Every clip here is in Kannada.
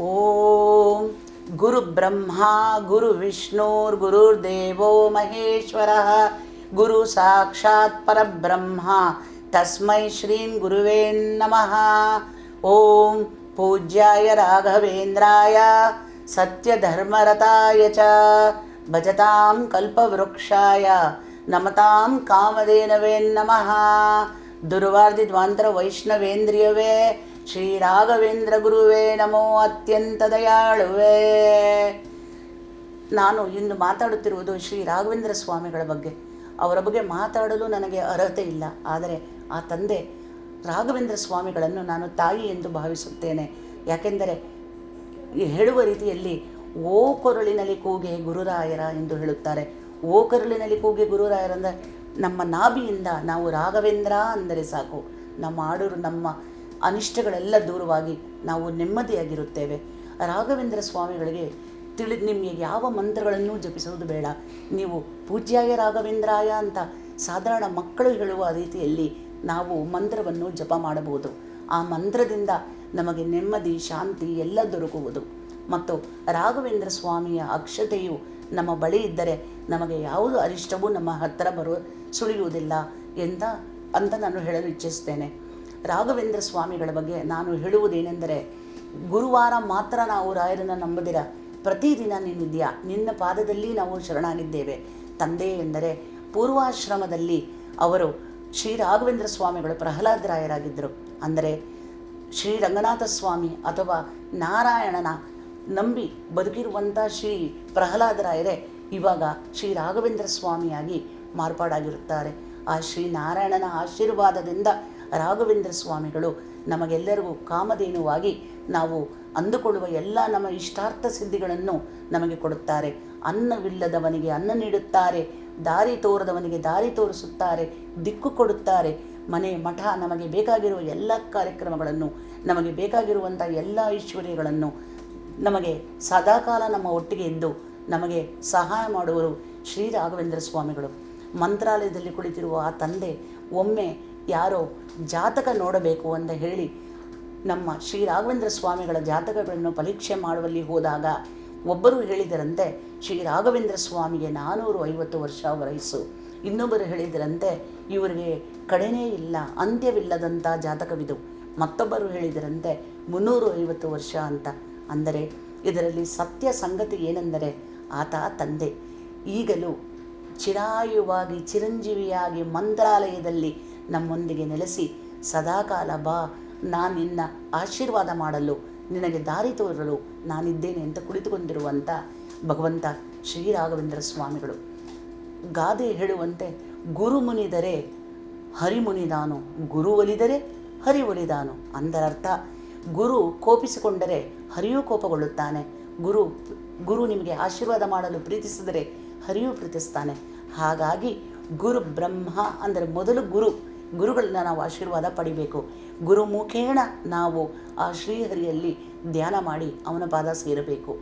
ॐ गुरुब्रह्मा गुरुविष्णुर्गुरुर्देवो महेश्वरः गुरुसाक्षात् गुरुसाक्षात्परब्रह्मा तस्मै श्रीं गुरुवे नमः। ॐ पूज्याय राघवेन्द्राय सत्यधर्मरताय च भजतां कल्पवृक्षाय नमतां कामधेनवे नमः। दुर्वार्दिद्वान्तरवैष्णवेन्द्रियवे ಕಾಮಧೇನವೇ ನಮಃ ದುರ್ವಾರ್ಧಿದ್ವಾಂತರ ವೈಷ್ಣವೇಂದ್ರಿಯವೇ ಶ್ರೀ ರಾಘವೇಂದ್ರ ಗುರುವೇ ನಮೋ ಅತ್ಯಂತ ದಯಾಳುವೇ. ನಾನು ಇಂದು ಮಾತಾಡುತ್ತಿರುವುದು ಶ್ರೀ ರಾಘವೇಂದ್ರ ಸ್ವಾಮಿಗಳ ಬಗ್ಗೆ. ಅವರ ಬಗ್ಗೆ ಮಾತಾಡಲು ನನಗೆ ಅರ್ಹತೆ ಇಲ್ಲ. ಆದರೆ ಆ ತಂದೆ ರಾಘವೇಂದ್ರ ಸ್ವಾಮಿಗಳನ್ನು ನಾನು ತಾಯಿ ಎಂದು ಭಾವಿಸುತ್ತೇನೆ. ಯಾಕೆಂದರೆ ಹೇಳುವ ರೀತಿಯಲ್ಲಿ ಓ ಕೊರಳಿನಲ್ಲಿ ಕೂಗೆ ಗುರುರಾಯರ ಎಂದು ಹೇಳುತ್ತಾರೆ. ಓ ಕೊರಳಿನಲ್ಲಿ ಕೂಗೆ ಗುರುರಾಯರಂದರೆ ನಮ್ಮ ನಾಭಿಯಿಂದ ನಾವು ರಾಘವೇಂದ್ರ ಅಂದರೆ ಸಾಕು. ನಮ್ಮ ಆಡೂರು ನಮ್ಮ ಅನಿಷ್ಟಗಳೆಲ್ಲ ದೂರವಾಗಿ ನಾವು ನೆಮ್ಮದಿಯಾಗಿರುತ್ತೇವೆ. ರಾಘವೇಂದ್ರ ಸ್ವಾಮಿಗಳಿಗೆ ತಿಳಿದು ನಿಮಗೆ ಯಾವ ಮಂತ್ರಗಳನ್ನು ಜಪಿಸುವುದು ಬೇಡ. ನೀವು ಪೂಜ್ಯಾಯ ರಾಘವೇಂದ್ರಾಯ ಅಂತ ಸಾಧಾರಣ ಮಕ್ಕಳು ಹೇಳುವ ರೀತಿಯಲ್ಲಿ ನಾವು ಮಂತ್ರವನ್ನು ಜಪ ಮಾಡಬಹುದು. ಆ ಮಂತ್ರದಿಂದ ನಮಗೆ ನೆಮ್ಮದಿ, ಶಾಂತಿ ಎಲ್ಲ ದೊರಕುವುದು. ಮತ್ತು ರಾಘವೇಂದ್ರ ಸ್ವಾಮಿಯ ಅಕ್ಷತೆಯು ನಮ್ಮ ಬಳಿ ಇದ್ದರೆ ನಮಗೆ ಯಾವುದು ಅರಿಷ್ಟವೂ ನಮ್ಮ ಹತ್ತಿರ ಬರುವ ಸುಳಿಯುವುದಿಲ್ಲ ಎಂದ, ಅಂತ ನಾನು ಹೇಳಲು ಇಚ್ಛಿಸ್ತೇನೆ. ರಾಘವೇಂದ್ರ ಸ್ವಾಮಿಗಳ ಬಗ್ಗೆ ನಾನು ಹೇಳುವುದೇನೆಂದರೆ, ಗುರುವಾರ ಮಾತ್ರ ನಾವು ರಾಯರನ್ನು ನಂಬದಿರ ಪ್ರತಿದಿನ ನೀನಿದೆಯಾ ನಿನ್ನ ಪಾದದಲ್ಲಿ ನಾವು ಶರಣಾಗಿದ್ದೇವೆ. ತಂದೆ ಎಂದರೆ ಪೂರ್ವಾಶ್ರಮದಲ್ಲಿ ಅವರು ಶ್ರೀ ರಾಘವೇಂದ್ರ ಸ್ವಾಮಿಗಳು ಪ್ರಹ್ಲಾದರಾಯರಾಗಿದ್ದರು ಅಂದರೆ ಶ್ರೀ ರಂಗನಾಥ ಸ್ವಾಮಿ ಅಥವಾ ನಾರಾಯಣನ ನಂಬಿ ಬದುಕಿರುವಂಥ ಶ್ರೀ ಪ್ರಹ್ಲಾದರಾಯರೇ ಇವಾಗ ಶ್ರೀ ರಾಘವೇಂದ್ರ ಸ್ವಾಮಿಯಾಗಿ ಮಾರ್ಪಾಡಾಗಿರುತ್ತಾರೆ. ಆ ಶ್ರೀ ನಾರಾಯಣನ ಆಶೀರ್ವಾದದಿಂದ ರಾಘವೇಂದ್ರ ಸ್ವಾಮಿಗಳು ನಮಗೆಲ್ಲರಿಗೂ ಕಾಮಧೇನುವಾಗಿ ನಾವು ಅಂದುಕೊಳ್ಳುವ ಎಲ್ಲ ನಮ್ಮ ಇಷ್ಟಾರ್ಥ ಸಿದ್ಧಿಗಳನ್ನು ನಮಗೆ ಕೊಡುತ್ತಾರೆ. ಅನ್ನವಿಲ್ಲದವನಿಗೆ ಅನ್ನ ನೀಡುತ್ತಾರೆ, ದಾರಿ ತೋರದವನಿಗೆ ದಾರಿ ತೋರಿಸುತ್ತಾರೆ, ದಿಕ್ಕು ಕೊಡುತ್ತಾರೆ. ಮನೆ, ಮಠ ನಮಗೆ ಬೇಕಾಗಿರುವ ಎಲ್ಲ ಕಾರ್ಯಕ್ರಮಗಳನ್ನು, ನಮಗೆ ಬೇಕಾಗಿರುವಂಥ ಎಲ್ಲ ಐಶ್ವರ್ಯಗಳನ್ನು ನಮಗೆ ಸದಾಕಾಲ ನಮ್ಮ ಒಟ್ಟಿಗೆ ಇದ್ದು ನಮಗೆ ಸಹಾಯ ಮಾಡುವರು ಶ್ರೀ ರಾಘವೇಂದ್ರ ಸ್ವಾಮಿಗಳು. ಮಂತ್ರಾಲಯದಲ್ಲಿ ಕುಳಿತಿರುವ ಆ ತಂದೆ ಒಮ್ಮೆ ಯಾರೋ ಜಾತಕ ನೋಡಬೇಕು ಅಂತ ಹೇಳಿ ನಮ್ಮ ಶ್ರೀ ರಾಘವೇಂದ್ರ ಸ್ವಾಮಿಗಳ ಜಾತಕಗಳನ್ನು ಪರೀಕ್ಷೆ ಮಾಡುವಲ್ಲಿ ಹೋದಾಗ ಒಬ್ಬರು ಹೇಳಿದರಂತೆ, ಶ್ರೀ ರಾಘವೇಂದ್ರ ಸ್ವಾಮಿಗೆ ನಾನ್ನೂರು ಐವತ್ತು ವರ್ಷ ವಯಸ್ಸು. ಇನ್ನೊಬ್ಬರು ಹೇಳಿದರಂತೆ, ಇವರಿಗೆ ಕಡೆನೇ ಇಲ್ಲ ಅಂತ್ಯವಿಲ್ಲದಂಥ ಜಾತಕವಿದು. ಮತ್ತೊಬ್ಬರು ಹೇಳಿದರಂತೆ, ಮುನ್ನೂರು ಐವತ್ತು ವರ್ಷ ಅಂತ. ಅಂದರೆ ಇದರಲ್ಲಿ ಸತ್ಯ ಸಂಗತಿ ಏನೆಂದರೆ ಆತ ತಂದೆ. ಈಗಲೂ ಚಿರಾಯುವಾಗಿ, ಚಿರಂಜೀವಿಯಾಗಿ ಮಂತ್ರಾಲಯದಲ್ಲಿ ನಮ್ಮೊಂದಿಗೆ ನೆಲೆಸಿ, ಸದಾಕಾಲ ಬಾ, ನಾನು ನಿನ್ನ ಆಶೀರ್ವಾದ ಮಾಡಲು, ನಿನಗೆ ದಾರಿ ತೋರಲು ನಾನಿದ್ದೇನೆ ಅಂತ ಕುಳಿತುಕೊಂಡಿರುವಂಥ ಭಗವಂತ ಶ್ರೀರಾಘವೇಂದ್ರ ಸ್ವಾಮಿಗಳು. ಗಾದೆ ಹೇಳುವಂತೆ ಗುರು ಮುನಿದರೆ ಹರಿ ಮುನಿದಾನು ಗುರು ಒಲಿದರೆ ಹರಿ ಒಲಿದಾನು ಅಂದರರ್ಥ, ಗುರು ಕೋಪಿಸಿಕೊಂಡರೆ ಹರಿಯೂ ಕೋಪಗೊಳ್ಳುತ್ತಾನೆ. ಗುರು ಗುರು ನಿಮಗೆ ಆಶೀರ್ವಾದ ಮಾಡಲು ಪ್ರೀತಿಸಿದರೆ ಹರಿಯೂ ಪ್ರೀತಿಸ್ತಾನೆ. ಹಾಗಾಗಿ ಗುರು ಬ್ರಹ್ಮ ಅಂದರೆ ಮೊದಲು ಗುರು. ಗುರುಗಳನ್ನ ನಾವು ಆಶೀರ್ವಾದ ಪಡಿಬೇಕು. ಗುರು ಮುಖೇಣ ನಾವು ಆ ಶ್ರೀಹರಿಯಲ್ಲಿ ಧ್ಯಾನ ಮಾಡಿ ಅವನ ಪಾದ ಸೇರಬೇಕು.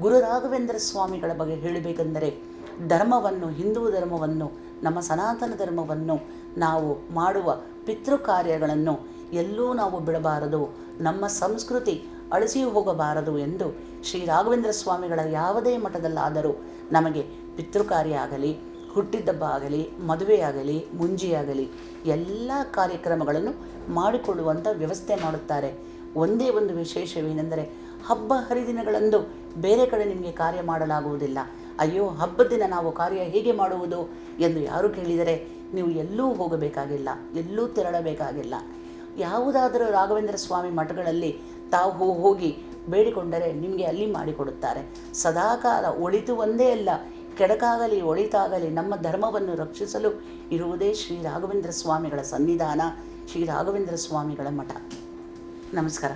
ಗುರು ರಾಘವೇಂದ್ರ ಸ್ವಾಮಿಗಳ ಬಗ್ಗೆ ಹೇಳಬೇಕೆಂದರೆ ಧರ್ಮವನ್ನು, ಹಿಂದೂ ಧರ್ಮವನ್ನು, ನಮ್ಮ ಸನಾತನ ಧರ್ಮವನ್ನು ನಾವು ಮಾಡುವ ಪಿತೃ ಕಾರ್ಯಗಳನ್ನು ಎಲ್ಲೂ ನಾವು ಬಿಡಬಾರದು. ನಮ್ಮ ಸಂಸ್ಕೃತಿ ಅಳಿಸಿ ಹೋಗಬಾರದು ಎಂದು ಶ್ರೀ ರಾಘವೇಂದ್ರ ಸ್ವಾಮಿಗಳ ಯಾವುದೇ ಮಠದಲ್ಲಾದರೂ ನಮಗೆ ಪಿತೃಕಾರ್ಯ ಆಗಲಿ ಹುಟ್ಟಿದ್ದಬ್ಬ ಆಗಲಿ ಮದುವೆಯಾಗಲಿ ಮುಂಜಿಯಾಗಲಿ ಎಲ್ಲ ಕಾರ್ಯಕ್ರಮಗಳನ್ನು ಮಾಡಿಕೊಳ್ಳುವಂಥ ವ್ಯವಸ್ಥೆ ಮಾಡುತ್ತಾರೆ. ಒಂದೇ ಒಂದು ವಿಶೇಷವೇನೆಂದರೆ ಹಬ್ಬ ಹರಿದಿನಗಳಂದು ಬೇರೆ ಕಡೆ ನಿಮಗೆ ಕಾರ್ಯ ಮಾಡಲಾಗುವುದಿಲ್ಲ. ಅಯ್ಯೋ, ಹಬ್ಬದ ದಿನ ನಾವು ಕಾರ್ಯ ಹೇಗೆ ಮಾಡುವುದು ಎಂದು ಯಾರು ಕೇಳಿದರೆ ನೀವು ಎಲ್ಲೂ ಹೋಗಬೇಕಾಗಿಲ್ಲ, ಎಲ್ಲೂ ತೆರಳಬೇಕಾಗಿಲ್ಲ. ಯಾವುದಾದರೂ ರಾಘವೇಂದ್ರ ಸ್ವಾಮಿ ಮಠಗಳಲ್ಲಿ ತಾವು ಹೋಗಿ ಬೇಡಿಕೊಂಡರೆ ನಿಮಗೆ ಅಲ್ಲಿ ಮಾಡಿಕೊಡುತ್ತಾರೆ. ಸದಾಕಾಲ ಒಳಿತು ಒಂದೇ ಅಲ್ಲ ಕೆಡಕಾಗಲಿ, ಒಳಿತಾಗಲಿ ನಮ್ಮ ಧರ್ಮವನ್ನು ರಕ್ಷಿಸಲು ಇರುವುದೇ ಶ್ರೀ ರಾಘವೇಂದ್ರ ಸ್ವಾಮಿಗಳ ಸನ್ನಿಧಾನ, ಶ್ರೀ ರಾಘವೇಂದ್ರ ಸ್ವಾಮಿಗಳ ಮಠ. ನಮಸ್ಕಾರ.